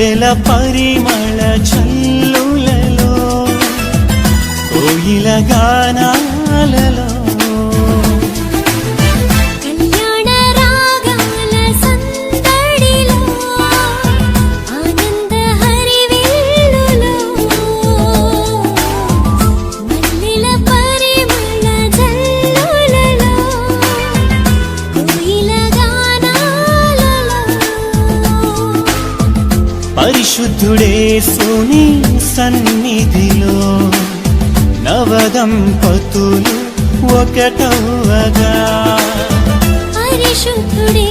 మల్లెల పరిమళ చల్లులలో కోయిల గానాలలో. పరిశుద్ధుడే సుని సన్నిధిలో నవదంపతులు ఒకటవగా పరిశుద్ధుడే